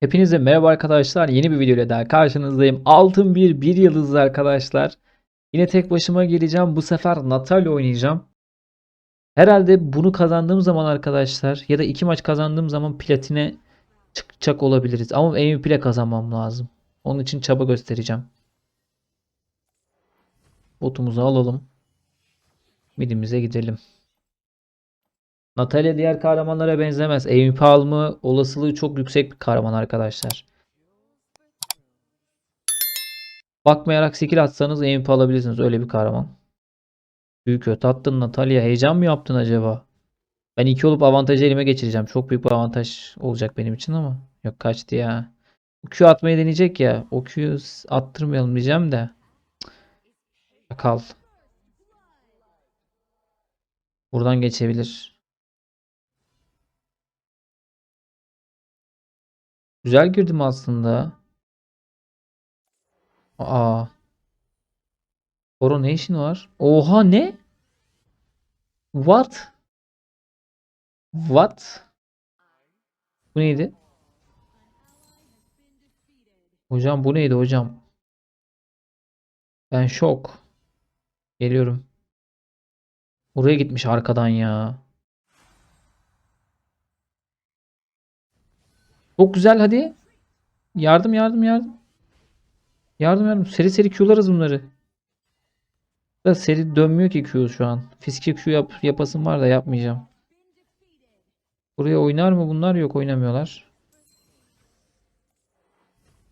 Hepinize merhaba arkadaşlar. Yeni bir video ile daha karşınızdayım. Altın bir bir yıldızlı arkadaşlar. Yine tek başıma geleceğim. Bu sefer Natalya oynayacağım. Herhalde bunu kazandığım zaman arkadaşlar ya da iki maç kazandığım zaman platine çıkacak olabiliriz. Ama MVP ile kazanmam lazım. Onun için çaba göstereceğim. Botumuzu alalım. Midimize gidelim. Natalya diğer kahramanlara benzemez. MVP alma olasılığı çok yüksek bir kahraman arkadaşlar. Bakmayarak skill atsanız MVP alabilirsiniz. Öyle bir kahraman. Büyük kötü attın Natalya. Heyecan mı yaptın acaba? Ben 2 olup avantajı elime geçireceğim. Çok büyük bir avantaj olacak benim için ama. Yok kaçtı ya. O Q atmayı deneyecek ya. O Q'yu attırmayalım diyeceğim de. Kal. Buradan geçebilir. Güzel girdim aslında. Aa. Oro ne işin var? Oha ne? What? What? Bu neydi? Hocam bu neydi hocam? Ben şok. Geliyorum. Oraya gitmiş arkadan ya. Çok güzel hadi. Yardım yardım yardım. Yardım yardım. Seri seri Q'larız bunları. Da seri dönmüyor ki Q şu an. Fiske Q yap, yapasım var da yapmayacağım. Buraya oynar mı bunlar? Yok oynamıyorlar.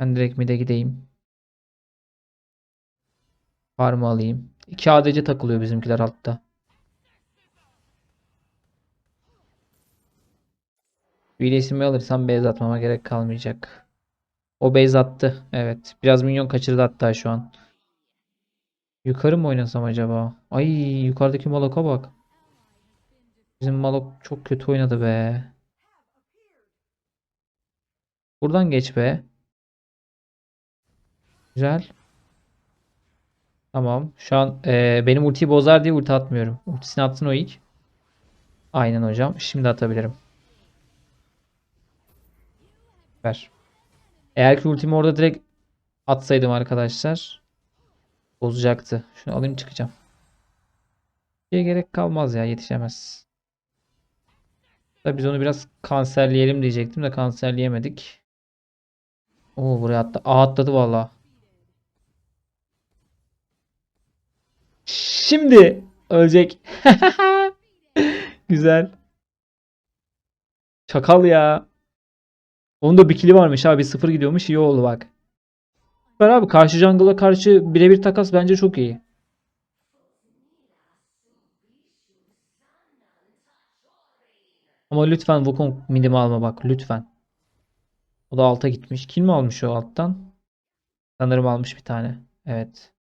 Ben direkt mid'e gideyim. Farmı alayım. İki ADC takılıyor bizimkiler altta. Bilesimi alırsam base atmama gerek kalmayacak. O base attı. Evet. Biraz minyon kaçırdı hatta şu an. Yukarı mı oynasam acaba? Ay yukarıdaki Malok'a bak. Bizim Malok çok kötü oynadı be. Buradan geç be. Güzel. Tamam. Şu an eee, benim ultiyi bozar diye ulti atmıyorum. Ultisini atsın o ilk. Aynen hocam. Şimdi atabilirim. Ver. Eğer ki ultimi orada direkt atsaydım arkadaşlar bozacaktı. Şunu alayım çıkacağım. Şeye gerek kalmaz ya yetişemez. Tabii biz onu biraz kanserleyelim diyecektim de kanserleyemedik. Oo buraya attı. Aa atladı valla. Şimdi ölecek. Güzel. Çakal ya. Onun da bir kili varmış abi. Sıfır gidiyormuş. İyi oldu bak. Süper abi. Karşı jungle'a karşı birebir takas bence çok iyi. Ama lütfen Wukong midimi alma bak. Lütfen. O da alta gitmiş. Kim mi almış o alttan? Sanırım almış bir tane. Evet.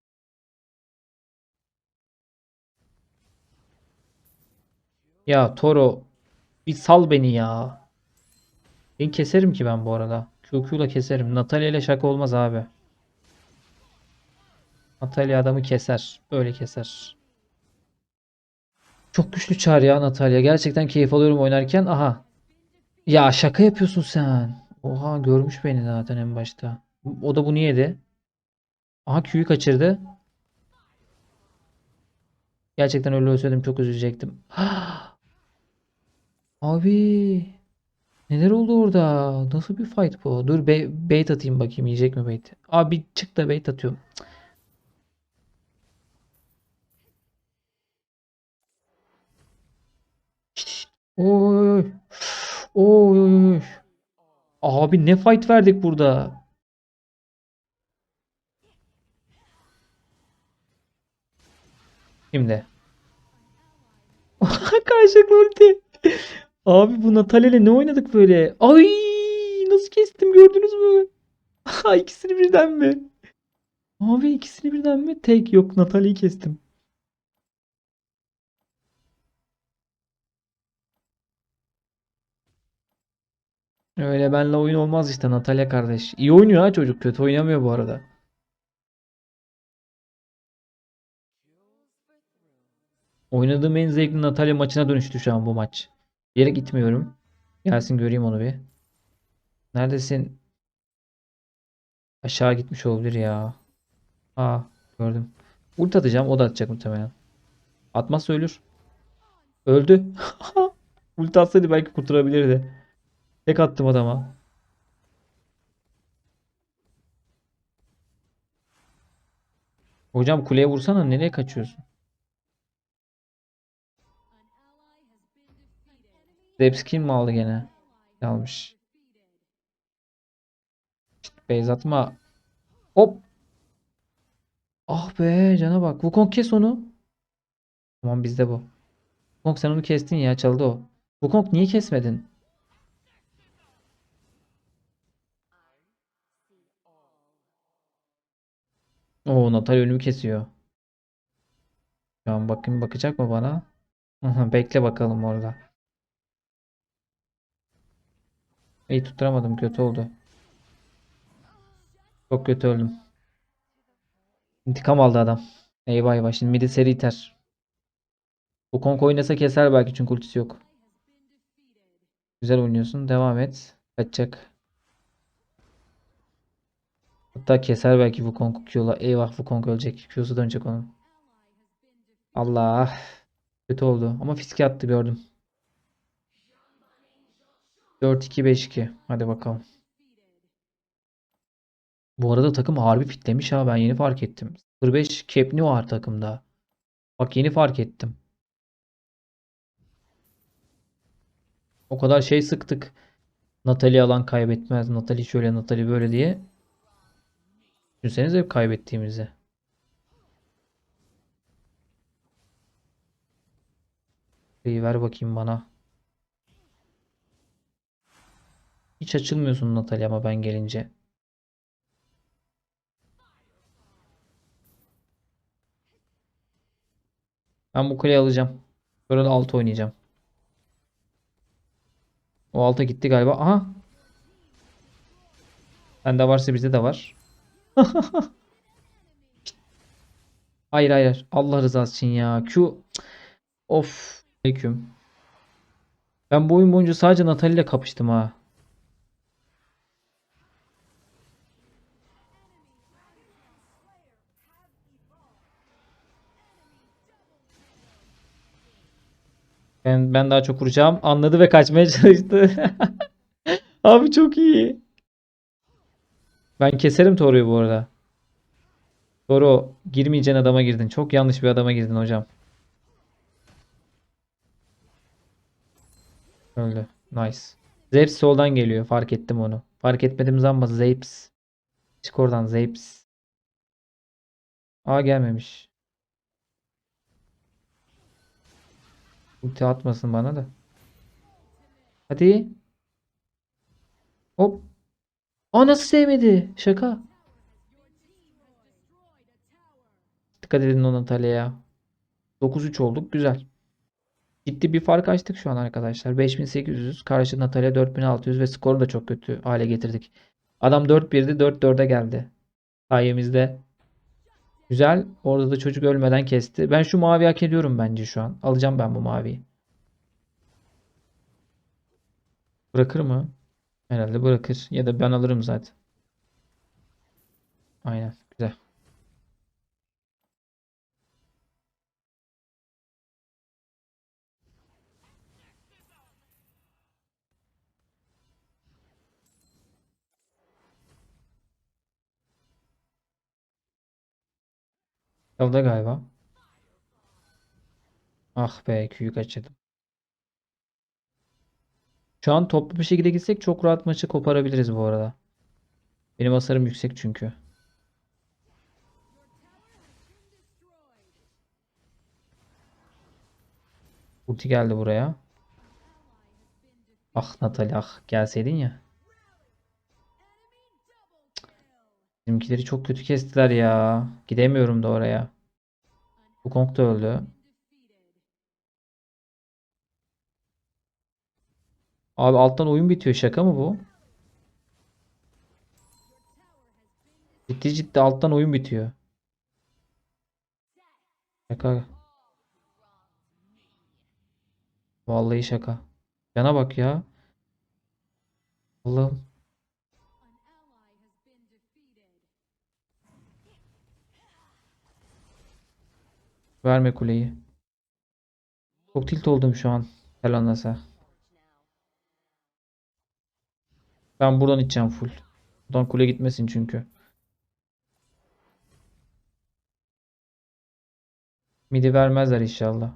Ya Toro bir sal beni ya. Ben keserim ki ben bu arada. QQ'la keserim. Natalya ile şaka olmaz abi. Natalya adamı keser. Böyle keser. Çok güçlü çar ya Natalya. Gerçekten keyif alıyorum oynarken. Aha. Ya şaka yapıyorsun sen. Oha görmüş beni zaten en başta. O da bunu yedi. Aha Q'yu kaçırdı. Gerçekten öyle olsaydım çok üzülecektim. Abi. Neler oldu orada? Nasıl bir fight bu? Dur be- bait atayım bakayım yiyecek mi bait? Abi çık da bait atıyorum. Oy oy oy. Abi ne fight verdik burada? Şimdi. Karşılıklı ulti. Abi bu Natalya ile ne oynadık böyle? Ay nasıl kestim gördünüz mü? İkisini birden mi? Abi ikisini birden mi? Tek yok Natalya'yı kestim. Öyle benle oyun olmaz işte Natalya kardeş. İyi oynuyor ha çocuk kötü oynamıyor bu arada. Oynadığım en zevkli Natalya maçına dönüştü şu an bu maç. Yere gitmiyorum. Gelsin göreyim onu bir. Neredesin? Aşağı gitmiş olabilir ya. Aa gördüm. Ult atacağım. O da atacak muhtemelen. Atmazsa ölür. Öldü. Ult atsaydı belki kurtarabilirdi. Tek attım adama. Hocam kuleye vursana. Nereye kaçıyorsun? Zepskin mi aldı gene? Almış. İşte base atma. Hop. Ah be cana bak. Wukong kes onu. Tamam bizde bu. Wukong sen onu kestin ya çaldı o. Wukong niye kesmedin? Oo Natal önümü kesiyor. Şu an bakayım bakacak mı bana? Bekle bakalım orada. İyi tutturamadım kötü oldu. Çok kötü öldüm. İntikam aldı adam. Eyvah eyvah şimdi midi seri iter. Bu Kong oynasa keser belki çünkü ultisi yok. Güzel oynuyorsun. Devam et. Kaçacak. Hatta keser belki Wukong Q'la. Eyvah Wukong ölecek. Q'su dönecek onun. Allah. Kötü oldu. Ama fiske attı gördüm. 4-2-5-2. Hadi bakalım. Bu arada takım harbi fitlemiş ha. Ben yeni fark ettim. 05 Kepni var takımda. Bak yeni fark ettim. O kadar şey sıktık. Natalie alan kaybetmez. Natalie şöyle Natalie böyle diye. Düşünsenize hep kaybettiğimizi. Ver bakayım bana. Hiç açılmıyorsun Natalie ama ben gelince. Ben bu kuleyi alacağım. Sonra da altı oynayacağım. O alta gitti galiba. Aha. Bende varsa bizde de var. Hayır hayır. Allah rızası için ya. Q. Of. Aleyküm. Ben bu oyun boyunca sadece Natalie ile kapıştım ha. Ben ben daha çok vuracağım. Anladı ve kaçmaya çalıştı. Abi çok iyi. Ben keserim Toru'yu bu arada. Toru girmeyeceğin adama girdin. Çok yanlış bir adama girdin hocam. Öldü. Nice. Zeps soldan geliyor. Fark ettim onu. Fark etmedim zanma Zeps. Çık oradan Zeps. Aa gelmemiş. Ulti atmasın bana da. Hadi. Hop. Aa nasıl sevmedi? Şaka. Dikkat edin o Natalia'ya. 9-3 olduk. Güzel. Ciddi bir fark açtık şu an arkadaşlar. 5800. Karşı Natalia 4600 ve skoru da çok kötü hale getirdik. Adam 4-1'di 4-4'e geldi. Sayemizde. Güzel. Orada da çocuk ölmeden kesti. Ben şu mavi hak ediyorum bence şu an. Alacağım ben bu maviyi. Bırakır mı? Herhalde bırakır. Ya da ben alırım zaten. Aynen. Güzel. Yolda galiba. Ah be Q'yu kaçırdım. Şu an toplu bir şekilde gitsek çok rahat maçı koparabiliriz bu arada. Benim hasarım yüksek çünkü. Ulti geldi buraya. Ah Natalia ah gelseydin ya. Bizimkileri çok kötü kestiler ya. Gidemiyorum da oraya. Bu Kong da öldü. Abi alttan oyun bitiyor. Şaka mı bu? Ciddi ciddi alttan oyun bitiyor. Şaka. Vallahi şaka. Cana bak ya. Allah'ım. Verme kuleyi. Çok tilt oldum şu an. Helanasa. Ben buradan içeceğim full. Buradan kule gitmesin çünkü. Midi vermezler inşallah.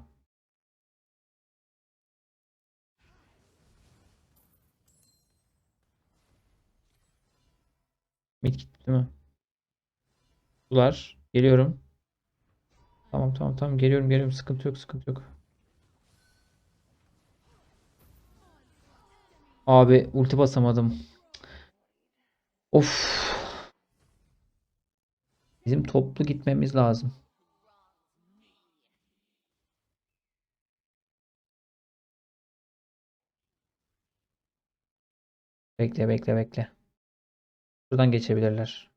Mid gitti mi? Sular. Geliyorum. Tamam tamam tamam geliyorum geliyorum sıkıntı yok sıkıntı yok. Abi ulti basamadım. Of. Bizim toplu gitmemiz lazım. Bekle bekle bekle. Buradan geçebilirler.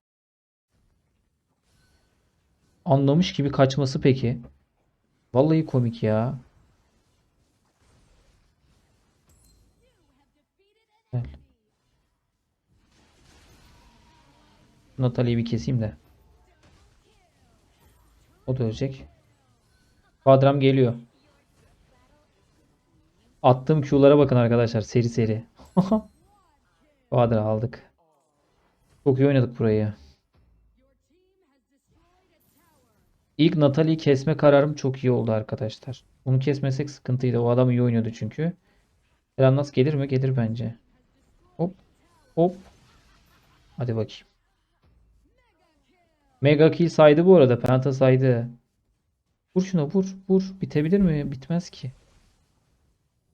Anlamış gibi kaçması peki. Vallahi komik ya. Gel. Natalie'yi bir keseyim de. O da ölecek. Quadram geliyor. Attığım Q'lara bakın arkadaşlar. Seri seri. Quadra aldık. Çok iyi oynadık burayı. İlk Natalie'yi kesme kararım çok iyi oldu arkadaşlar. Bunu kesmesek sıkıntıydı. O adam iyi oynuyordu çünkü. Elannas gelir mi? Gelir bence. Hop. Hop. Hadi bakayım. Mega kill saydı bu arada. Penta saydı. Vur şuna vur. Vur. Bitebilir mi? Bitmez ki.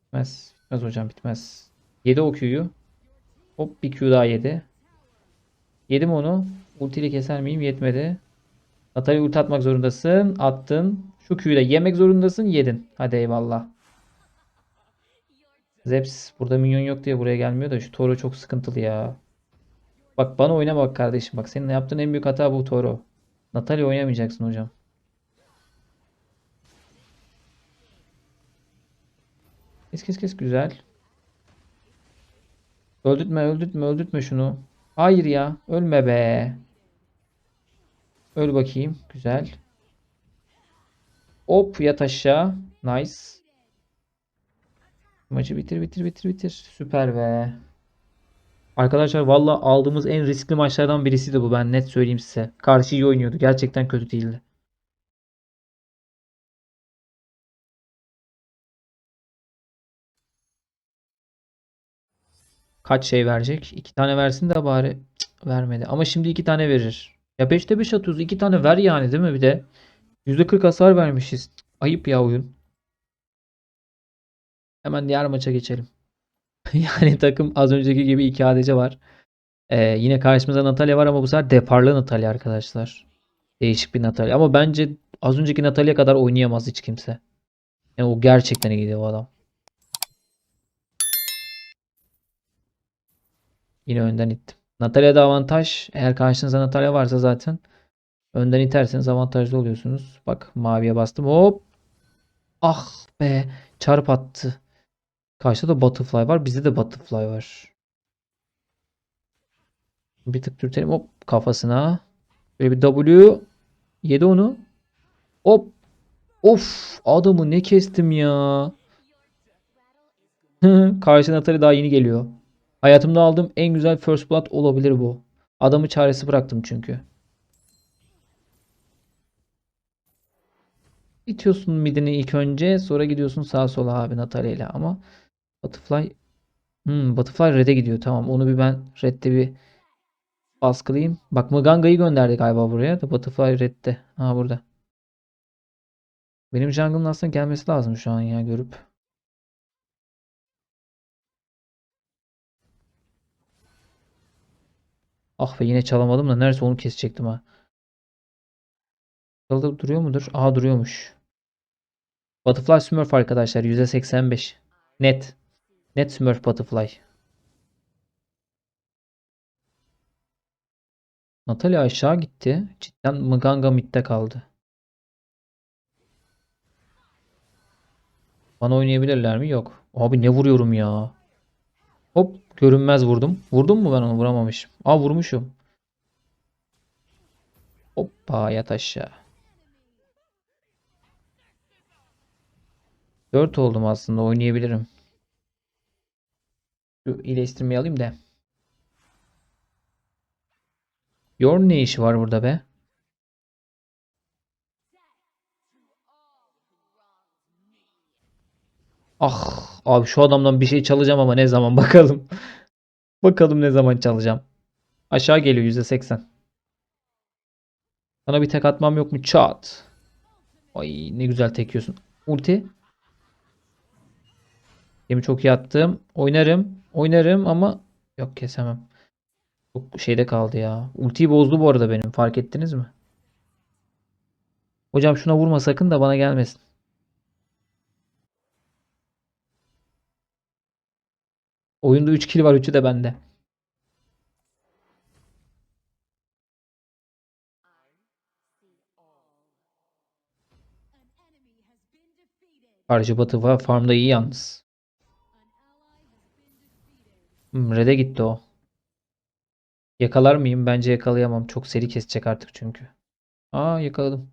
Bitmez. Bitmez hocam bitmez. Yedi o. Hop bir Q daha yedi. Yedim onu. Ultiyle keser miyim? Yetmedi. Natalie ulti atmak zorundasın. Attın. Şu Q'yu da yemek zorundasın. Yedin. Hadi eyvallah. Zeps burada minyon yok diye buraya gelmiyor da şu Toro çok sıkıntılı ya. Bak bana oyna bak kardeşim. Bak senin yaptığın en büyük hata bu Toro. Natalie oynamayacaksın hocam. Kes kes kes güzel. Öldürtme öldürtme öldürtme şunu. Hayır ya. Ölme be. Öl bakayım. Güzel. Hop yat aşağı. Nice. Maçı bitir bitir bitir bitir. Süper be. Arkadaşlar valla aldığımız en riskli maçlardan birisiydi bu. Ben net söyleyeyim size. Karşı iyi oynuyordu. Gerçekten kötü değildi. Kaç şey verecek? İki tane versin de bari. Cık, vermedi. Ama şimdi iki tane verir. Ya 5'te 5 atıyoruz. İki tane ver yani değil mi bir de? %40 hasar vermişiz. Ayıp ya oyun. Hemen diğer maça geçelim. Yani takım az önceki gibi iki ADC var. Ee, yine karşımızda Natalya var ama bu sefer deparlı Natalya arkadaşlar. Değişik bir Natalya. Ama bence az önceki Natalya kadar oynayamaz hiç kimse. Yani o gerçekten iyiydi o adam. Yine önden ittim. Natalya'da avantaj. Eğer karşınızda Natalya varsa zaten önden iterseniz avantajlı oluyorsunuz. Bak maviye bastım. Hop. Ah be. Çarp attı. Karşıda da Butterfly var. Bizde de Butterfly var. Bir tık dürtelim. Hop kafasına. Böyle bir W. Yedi onu. Hop. Of. Adamı ne kestim ya. Karşı Natalia daha yeni geliyor. Hayatımda aldığım en güzel first blood olabilir bu. Adamı çaresi bıraktım çünkü. İtiyorsun midini ilk önce sonra gidiyorsun sağa sola abi Natalia ile ama Butterfly hmm, Butterfly red'e gidiyor tamam onu bir ben red'de bir baskılayayım. Bak Mganga'yı gönderdi galiba buraya da Butterfly red'de. Ha burada. Benim jungle'ın aslında gelmesi lazım şu an ya görüp. Ah be yine çalamadım da neredeyse onu kesecektim ha. Çaldı duruyor mudur? Aha duruyormuş. Butterfly Smurf arkadaşlar %85. Net. Net Smurf Butterfly. Natalya aşağı gitti. Cidden Mganga midde kaldı. Bana oynayabilirler mi? Yok. Abi ne vuruyorum ya. Hop görünmez vurdum. Vurdum mu ben onu? Vuramamışım. Aa vurmuşum. Hoppa yat aşağı. 4 oldum aslında oynayabilirim. Şu iyileştirmeyi alayım da. Yorn ne işi var burada be? Ah abi şu adamdan bir şey çalacağım ama ne zaman bakalım. Bakalım ne zaman çalacağım. Aşağı geliyor %80. Sana bir tek atmam yok mu? Çat. Ay ne güzel tekiyorsun. Ulti. Gemi çok iyi attım. Oynarım. Oynarım ama yok kesemem. Çok şeyde kaldı ya. Ultiyi bozdu bu arada benim. Fark ettiniz mi? Hocam şuna vurma sakın da bana gelmesin. Oyunda 3 kill var. 3'ü de bende. Karşı batı. Farmda iyi yalnız. Hmm, Red'e gitti o. Yakalar mıyım? Bence yakalayamam. Çok seri kesecek artık çünkü. Aa yakaladım.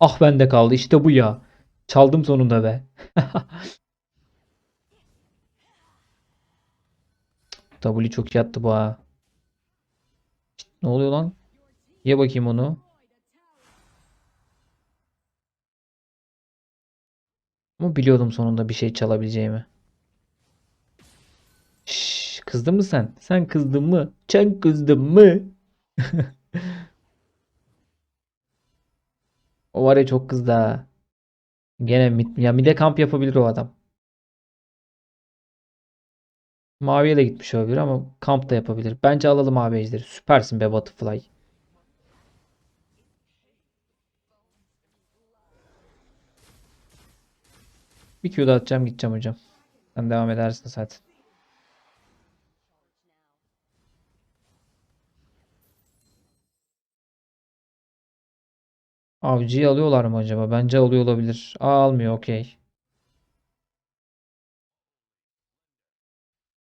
Ah bende kaldı. İşte bu ya. Çaldım sonunda be. W çok iyi attı bu ha. Ne oluyor lan? Ye bakayım onu. Ama biliyordum sonunda bir şey çalabileceğimi. Şşş, kızdın mı sen? Sen kızdın mı? Sen kızdın mı? O var ya çok kızdı ha. Gene mid, ya mide kamp yapabilir o adam. Maviye de gitmiş olabilir ama kamp da yapabilir. Bence alalım abi. Süpersin be Butterfly. Bir Q da atacağım gideceğim hocam. Sen devam edersin zaten. Avcıyı alıyorlar mı acaba? Bence alıyor olabilir. Aa, almıyor okey.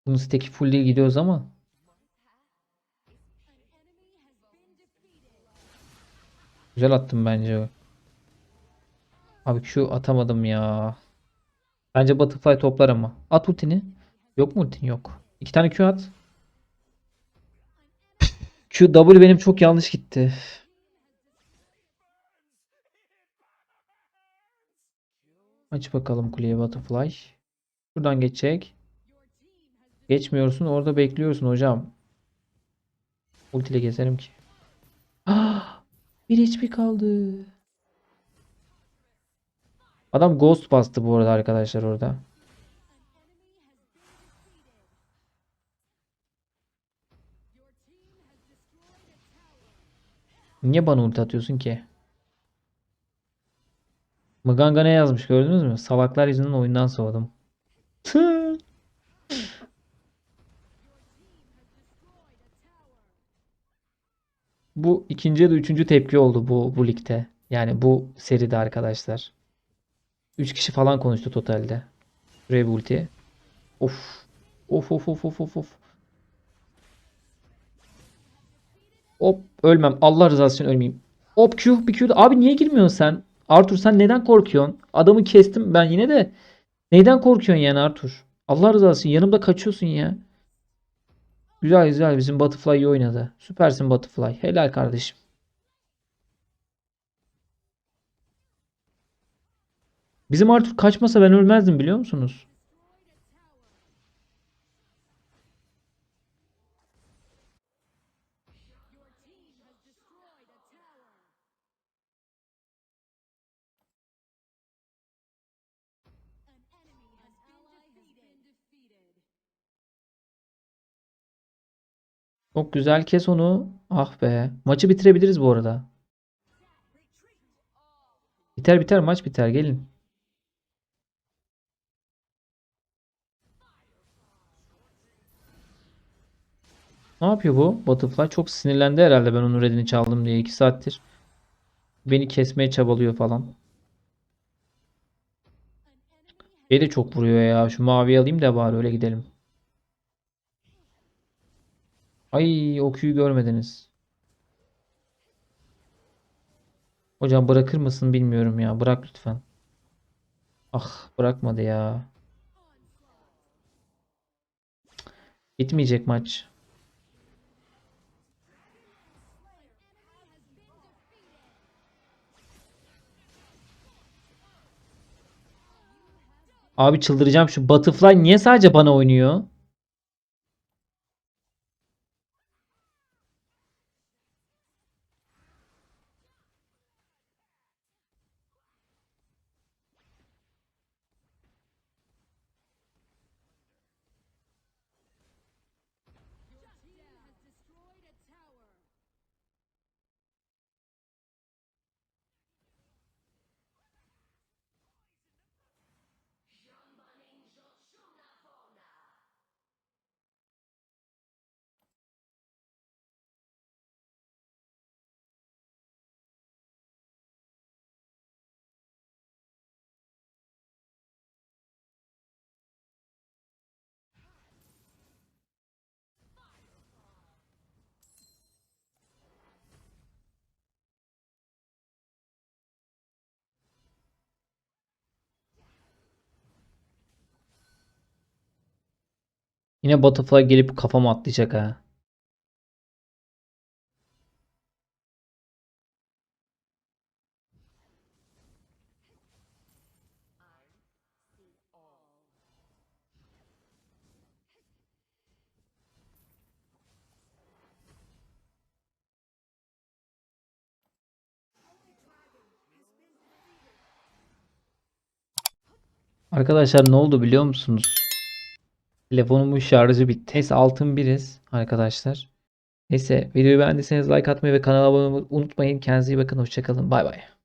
Bunun steki full değil gidiyoruz ama. Güzel attım bence. Abi Q atamadım ya. Bence Butterfly toplar ama. At ultini. Yok mu ultin? Yok. İki tane Q at. Q W benim çok yanlış gitti. Aç bakalım kuleye Butterfly. Şuradan geçecek. Geçmiyorsun. Orada bekliyorsun hocam. Ultiyle keserim ki. Ah! Bir HP kaldı. Adam Ghost bastı bu arada arkadaşlar orada. Niye bana ulti atıyorsun ki? Mganga ne yazmış gördünüz mü? Salaklar yüzünden oyundan soğudum. Tüh. Bu ikinci ya da üçüncü tepki oldu bu bu ligde. Yani bu seride arkadaşlar. 3 kişi falan konuştu totalde. Şuraya bir ulti. Of. Of of of of of of. Hop ölmem. Allah rızası için ölmeyeyim. Hop Q bir Q. Abi niye girmiyorsun sen? Arthur sen neden korkuyorsun? Adamı kestim ben yine de. Neyden korkuyorsun yani Arthur? Allah rızası için yanımda kaçıyorsun ya. Güzel güzel bizim Butterfly iyi oynadı. Süpersin Butterfly. Helal kardeşim. Bizim Arthur kaçmasa ben ölmezdim biliyor musunuz? Çok güzel kes onu. Ah be. Maçı bitirebiliriz bu arada. Biter biter maç biter gelin. Ne yapıyor bu? Butterfly çok sinirlendi herhalde ben onun redini çaldım diye 2 saattir. Beni kesmeye çabalıyor falan. Şey de çok vuruyor ya. Şu maviyi alayım da bari öyle gidelim. Ay o Q'yu görmediniz. Hocam bırakır mısın bilmiyorum ya. Bırak lütfen. Ah bırakmadı ya. Bitmeyecek maç. Abi çıldıracağım şu Butterfly niye sadece bana oynuyor? Yine Butterfly gelip kafama atlayacak ha. Arkadaşlar ne oldu biliyor musunuz? Telefonumun şarjı bitti. Neyse altın biriz arkadaşlar. Neyse videoyu beğendiyseniz like atmayı ve kanala abone olmayı unutmayın. Kendinize iyi bakın. Hoşçakalın. Bay bay.